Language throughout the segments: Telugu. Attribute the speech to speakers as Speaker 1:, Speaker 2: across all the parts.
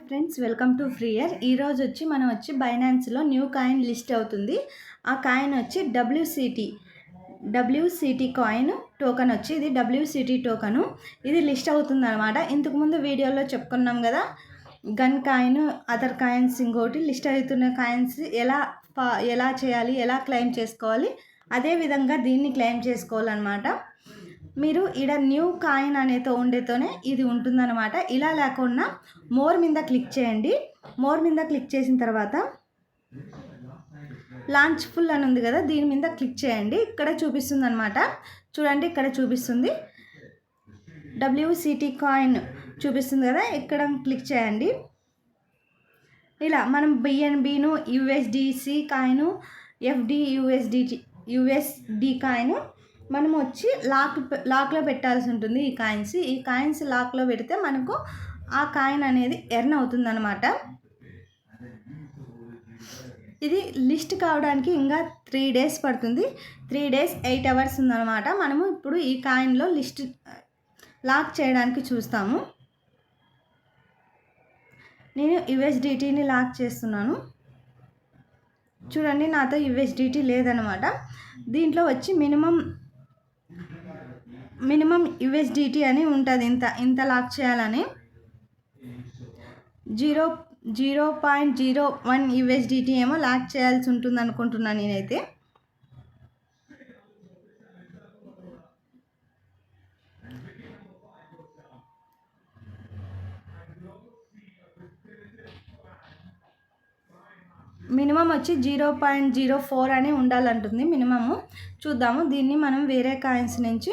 Speaker 1: ఫ్రెండ్స్ వెల్కమ్ టు ఫ్రీయర్ ఈరోజు వచ్చి మనం వచ్చి బైనాన్స్లో న్యూ కాయిన్ లిస్ట్ అవుతుంది. ఆ కాయిన్ వచ్చి డబ్ల్యూసిటీ డబ్ల్యూసిటీ కాయిన్ టోకన్ వచ్చి ఇది డబ్ల్యూసిటీ టోకను. ఇది లిస్ట్ అవుతుంది అనమాట ఇంతకుముందు వీడియోలో చెప్పుకున్నాం కదా గన్ కాయిన్ అదర్ కాయిన్స్ ఇంకోటి లిస్ట్ అవుతున్న కాయిన్స్ ఎలా ఎలా చేయాలి ఎలా క్లెయిమ్ చేసుకోవాలి అదే విధంగా దీన్ని క్లెయిమ్ చేసుకోవాలన్నమాట. మీరు ఈడ న్యూ కాయిన్ అనేతో ఉండేతోనే ఇది ఉంటుందన్నమాట. ఇలా లేకుండా మోర్ మీద క్లిక్ చేయండి. మోర్ మీద క్లిక్ చేసిన తర్వాత లాంచ్ ఫుల్ అని ఉంది కదా దీని మీద క్లిక్ చేయండి. ఇక్కడ చూపిస్తుంది అనమాట చూడండి ఇక్కడ చూపిస్తుంది. డబ్ల్యూసిటీ కాయిన్ చూపిస్తుంది కదా ఇక్కడ క్లిక్ చేయండి. ఇలా మనం బిఎన్బిను USDC coin FD USD USD coin మనం వచ్చి లాక్ లాక్లో పెట్టాల్సి ఉంటుంది ఈ కాయిన్స్. ఈ కాయిన్స్ లాక్లో పెడితే మనకు ఆ కాయిన్ అనేది ఎర్న్ అవుతుంది అనమాట ఇది లిస్ట్ కావడానికి ఇంకా త్రీ డేస్ పడుతుంది. త్రీ డేస్ ఎయిట్ అవర్స్ ఉందన్నమాట. మనము ఇప్పుడు ఈ కాయిన్లో లిస్ట్ లాక్ చేయడానికి చూస్తాము. నేను యుఎస్డిటీని లాక్ చేస్తున్నాను. చూడండి నాతో యుఎస్డిటీ లేదనమాట దీంట్లో వచ్చి మినిమం మినిమం యుఎస్డిటీ అని ఉంటుంది. ఇంత ఇంత లాక్ చేయాలని. Zero zero point zero one USDT ఏమో లాక్ చేయాల్సి ఉంటుంది అనుకుంటున్నాను నేనైతే. మినిమం వచ్చి జీరో పాయింట్ జీరో ఫోర్ అని ఉండాలంటుంది మినిమము. చూద్దాము. దీన్ని మనం వేరే కాయిన్స్ నుంచి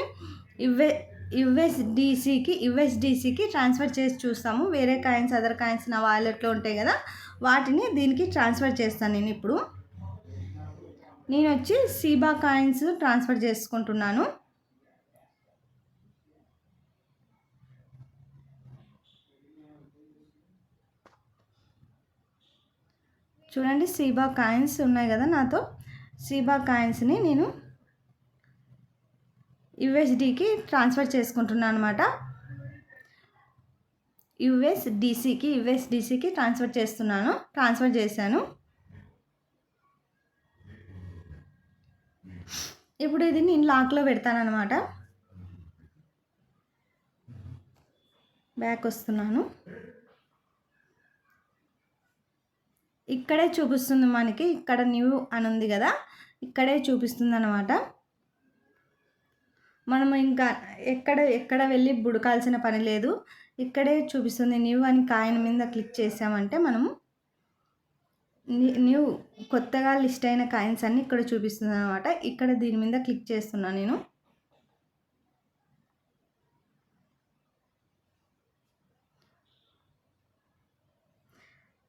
Speaker 1: ఇవే యుఎస్డిసికి యుఎస్డిసికి ట్రాన్స్ఫర్ చేసి చూస్తాము. వేరే కాయిన్స్ అదర్ కాయిన్స్ నా వాలెట్లో ఉంటాయి కదా వాటిని దీనికి ట్రాన్స్ఫర్ చేస్తాను నేను ఇప్పుడు. నేను వచ్చి సీబా కాయిన్స్ ట్రాన్స్ఫర్ చేసుకుంటున్నాను. చూడండి సీబా కాయిన్స్ ఉన్నాయి కదా నాతో. సీబా కాయిన్స్ని నేను యుఎస్డికి ట్రాన్స్ఫర్ చేసుకుంటున్నాను అనమాట యుఎస్డిసికి యుఎస్డిసికి ట్రాన్స్ఫర్ చేస్తున్నాను. ట్రాన్స్ఫర్ చేశాను. ఇప్పుడు ఇది నేను లాక్లో పెడతానమాట బ్యాక్ వస్తున్నాను. ఇక్కడే చూపిస్తుంది మనకి. ఇక్కడ న్యూ అని ఉంది కదా. ఇక్కడే చూపిస్తుంది అనమాట మనం ఇంకా ఎక్కడ ఎక్కడ వెళ్ళి బుడకాల్సిన పని లేదు. ఇక్కడే చూపిస్తుంది న్యూ అని కాయిన్ మీద క్లిక్ చేసామంటే మనము న్యూ కొత్తగా లిస్ట్ అయిన కాయిన్స్ అన్ని ఇక్కడ చూపిస్తుంది అనమాట ఇక్కడ దీని మీద క్లిక్ చేస్తున్నాను నేను.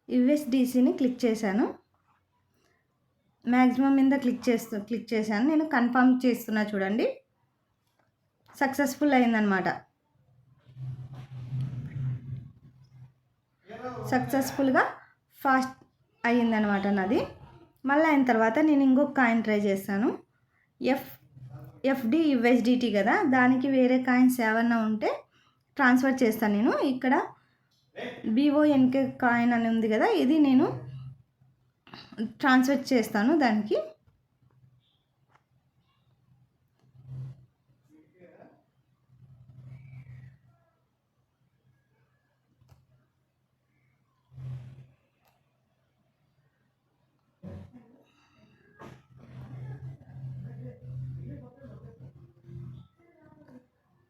Speaker 1: యుఎస్డిసిని క్లిక్ చేశాను. మ్యాక్సిమం మీద క్లిక్ చేస్తూ క్లిక్ చేశాను. నేను కన్ఫర్మ్ చేస్తున్నా చూడండి. సక్సెస్ఫుల్ అయిందనమాట. సక్సెస్ఫుల్గా ఫాస్ట్ అయ్యిందనమాట నాది. మళ్ళీ అయిన తర్వాత నేను ఇంకొక కాయిన్ ట్రై చేస్తాను. ఎఫ్ ఎఫ్డి యుఎస్డిటీ కదా దానికి వేరే కాయిన్స్ ఏమన్నా ఉంటే ట్రాన్స్ఫర్ చేస్తాను నేను. ఇక్కడ బీఓఎన్కే కాయిన్ అని ఉంది కదా ఇది నేను ట్రాన్స్ఫర్ చేస్తాను దానికి.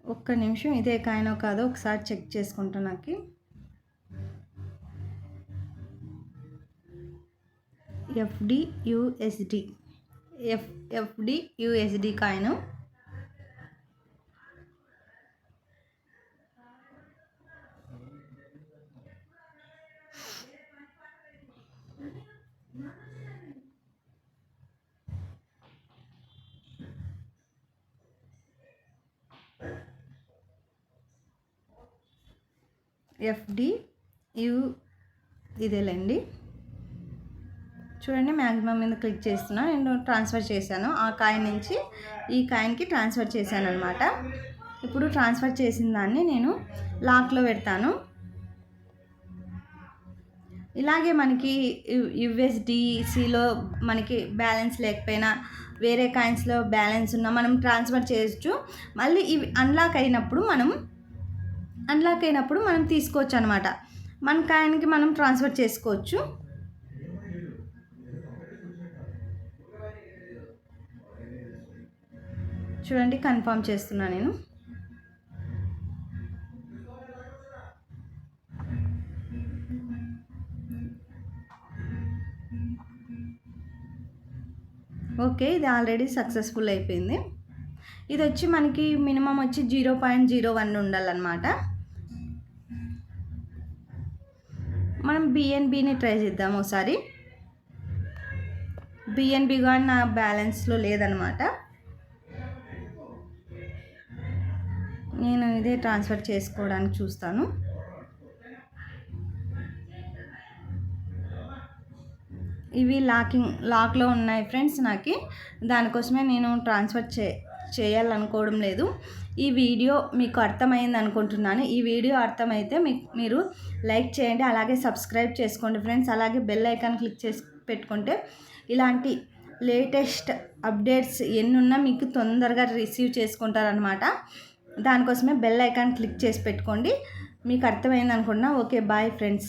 Speaker 1: ఒక్క నిమిషం ఇదే కాయనో కాదో ఒకసారి చెక్ చేసుకుంటా నాకు. FD USD F FD USD కాయను ఎఫ్డి యూ ఇదేలేండి. చూడండి మ్యాక్సిమం మీద క్లిక్ చేస్తున్నా. నేను ట్రాన్స్ఫర్ చేశాను. ఆ కాయిన్ నుంచి ఈ కాయిన్కి ట్రాన్స్ఫర్ చేశాను అనమాట ఇప్పుడు ట్రాన్స్ఫర్ చేసిన దాన్ని నేను లాక్లో పెడతాను. ఇలాగే మనకి యుఎస్డిసిలో మనకి బ్యాలెన్స్ లేకపోయినా వేరే కాయిన్స్లో బ్యాలెన్స్ ఉన్నా మనం ట్రాన్స్ఫర్ చేయొచ్చు. మళ్ళీ ఇవి అన్లాక్ అయినప్పుడు మనం అన్లాక్ అయినప్పుడు మనం తీసుకోవచ్చు అనమాట మన కాయనికి మనం ట్రాన్స్ఫర్ చేసుకోవచ్చు. చూడండి కన్ఫర్మ్ చేస్తున్నా నేను. ఓకే ఇది ఆల్రెడీ సక్సెస్ఫుల్ అయిపోయింది. ఇది వచ్చి మనకి మినిమం వచ్చి జీరో పాయింట్ జీరో వన్ ఉండాలన్నమాట. మనం బిఎన్బిని ట్రై చేద్దాం ఒకసారి. బిఎన్బి కానీ నా బ్యాలెన్స్లో లేదనమాట. నేను ఇదే ట్రాన్స్ఫర్ చేసుకోవడానికి చూస్తాను. ఇవి లాకింగ్ లాక్లో ఉన్నాయి ఫ్రెండ్స్ నాకు. దానికోసమే నేను ట్రాన్స్ఫర్ చే చేయాలనుకోవడం లేదు. ఈ వీడియో మీకు అర్థమైంది అనుకుంటున్నాను. ఈ వీడియో అర్థమైతే మీకు మీరు లైక్ చేయండి అలాగే సబ్స్క్రైబ్ చేసుకోండి ఫ్రెండ్స్. అలాగే బెల్ ఐకాన్ క్లిక్ చేసి పెట్టుకుంటే ఇలాంటి లేటెస్ట్ అప్డేట్స్ ఎన్నున్నా మీకు తొందరగా రిసీవ్ చేసుకుంటారనమాట దానికోసమే బెల్ ఐకాన్ క్లిక్ చేసి పెట్టుకోండి. మీకు అర్థమైంది అనుకుంటున్నా. Okay bye friends.